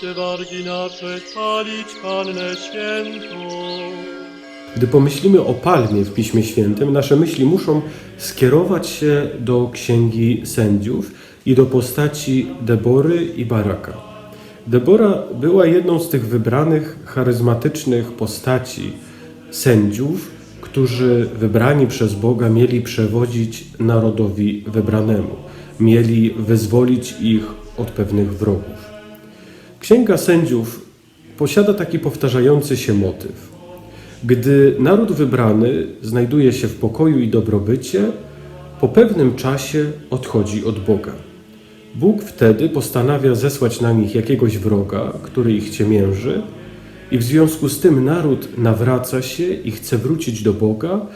Cię wargi nasze chwalić Pannę Świętą. Gdy pomyślimy o palmie w Piśmie Świętym, nasze myśli muszą skierować się do księgi sędziów i do postaci Debory i Baraka. Debora była jedną z tych wybranych, charyzmatycznych postaci sędziów, którzy wybrani przez Boga mieli przewodzić narodowi wybranemu, mieli wyzwolić ich od pewnych wrogów. Księga sędziów posiada taki powtarzający się motyw. Gdy naród wybrany znajduje się w pokoju i dobrobycie, po pewnym czasie odchodzi od Boga. Bóg wtedy postanawia zesłać na nich jakiegoś wroga, który ich ciemięży, i w związku z tym naród nawraca się i chce wrócić do Boga,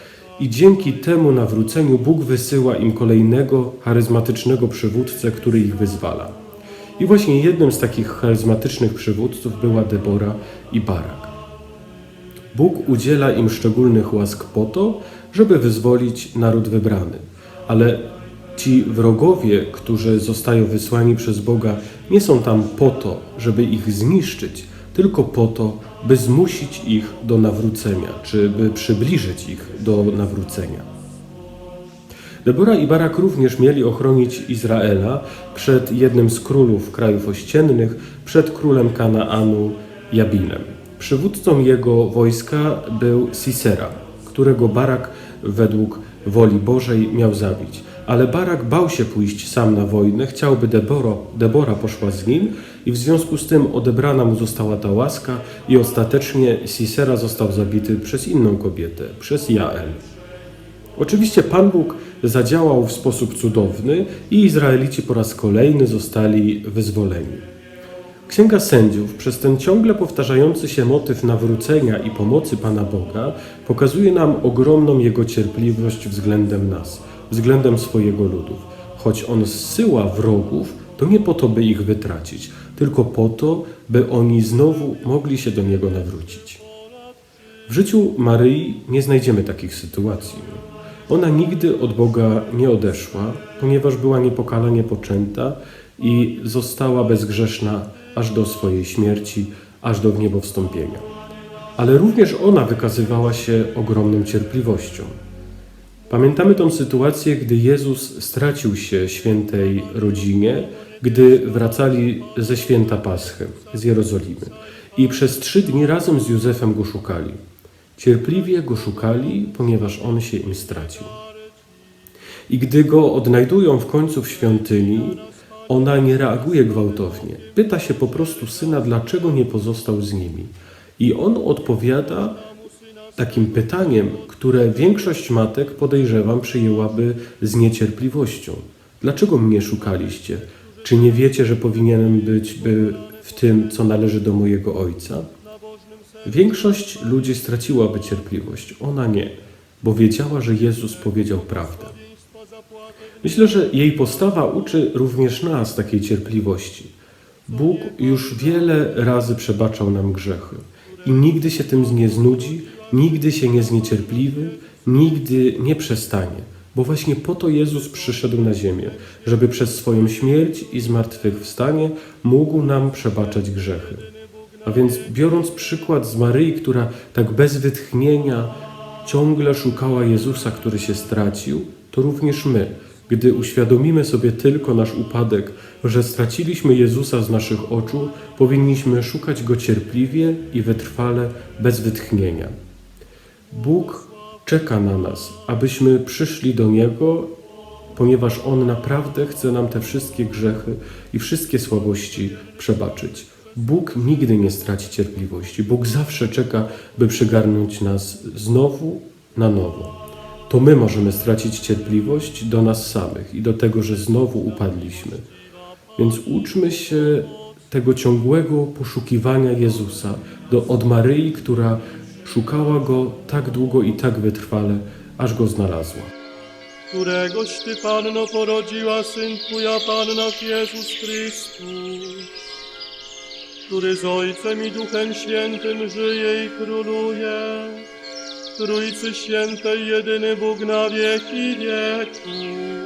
i dzięki temu nawróceniu Bóg wysyła im kolejnego charyzmatycznego przywódcę, który ich wyzwala. I właśnie jednym z takich charyzmatycznych przywódców była Debora i Barak. Bóg udziela im szczególnych łask po to, żeby wyzwolić naród wybrany. Ale ci wrogowie, którzy zostają wysłani przez Boga, nie są tam po to, żeby ich zniszczyć, tylko po to, by zmusić ich do nawrócenia, czy by przybliżyć ich do nawrócenia. Debora i Barak również mieli ochronić Izraela przed jednym z królów krajów ościennych, przed królem Kanaanu Jabinem. Przywódcą jego wojska był Sisera, którego Barak według woli Bożej miał zabić. Ale Barak bał się pójść sam na wojnę, chciałby Deboro, Debora poszła z nim i w związku z tym odebrana mu została ta łaska i ostatecznie Sisera został zabity przez inną kobietę, przez Jael. Oczywiście Pan Bóg zadziałał w sposób cudowny i Izraelici po raz kolejny zostali wyzwoleni. Księga Sędziów przez ten ciągle powtarzający się motyw nawrócenia i pomocy Pana Boga pokazuje nam ogromną Jego cierpliwość względem nas, względem swojego ludu. Choć On zsyła wrogów, to nie po to, by ich wytracić, tylko po to, by oni znowu mogli się do Niego nawrócić. W życiu Maryi nie znajdziemy takich sytuacji. Ona nigdy od Boga nie odeszła, ponieważ była niepokalanie poczęta i została bezgrzeszna aż do swojej śmierci, aż do wniebowstąpienia. Ale również ona wykazywała się ogromną cierpliwością. Pamiętamy tą sytuację, gdy Jezus stracił się świętej rodzinie, gdy wracali ze święta Paschy z Jerozolimy i przez trzy dni razem z Józefem go szukali. Cierpliwie go szukali, ponieważ on się im stracił. I gdy go odnajdują w końcu w świątyni, ona nie reaguje gwałtownie. Pyta się po prostu syna, dlaczego nie pozostał z nimi. I on odpowiada takim pytaniem, które większość matek, podejrzewam, przyjęłaby z niecierpliwością. Dlaczego mnie szukaliście? Czy nie wiecie, że powinienem być by w tym, co należy do mojego ojca? Większość ludzi straciłaby cierpliwość, ona nie, bo wiedziała, że Jezus powiedział prawdę. Myślę, że jej postawa uczy również nas takiej cierpliwości. Bóg już wiele razy przebaczał nam grzechy i nigdy się tym nie znudzi, nigdy się nie zniecierpliwy, nigdy nie przestanie, bo właśnie po to Jezus przyszedł na ziemię, żeby przez swoją śmierć i zmartwychwstanie mógł nam przebaczać grzechy. A więc biorąc przykład z Maryi, która tak bez wytchnienia ciągle szukała Jezusa, który się stracił, to również my, gdy uświadomimy sobie tylko nasz upadek, że straciliśmy Jezusa z naszych oczu, powinniśmy szukać Go cierpliwie i wytrwale, bez wytchnienia. Bóg czeka na nas, abyśmy przyszli do Niego, ponieważ On naprawdę chce nam te wszystkie grzechy i wszystkie słabości przebaczyć. Bóg nigdy nie straci cierpliwości. Bóg zawsze czeka, by przygarnąć nas znowu na nowo. To my możemy stracić cierpliwość do nas samych i do tego, że znowu upadliśmy. Więc uczmy się tego ciągłego poszukiwania Jezusa do, od Maryi, która szukała Go tak długo i tak wytrwale, aż Go znalazła. któregoś Ty, Panno, porodziła Syn Twoja, Panna Jezus Chrystus, który z Ojcem i Duchem Świętym żyje i króluje, Trójcy Świętej jedyny Bóg na wieki wieków.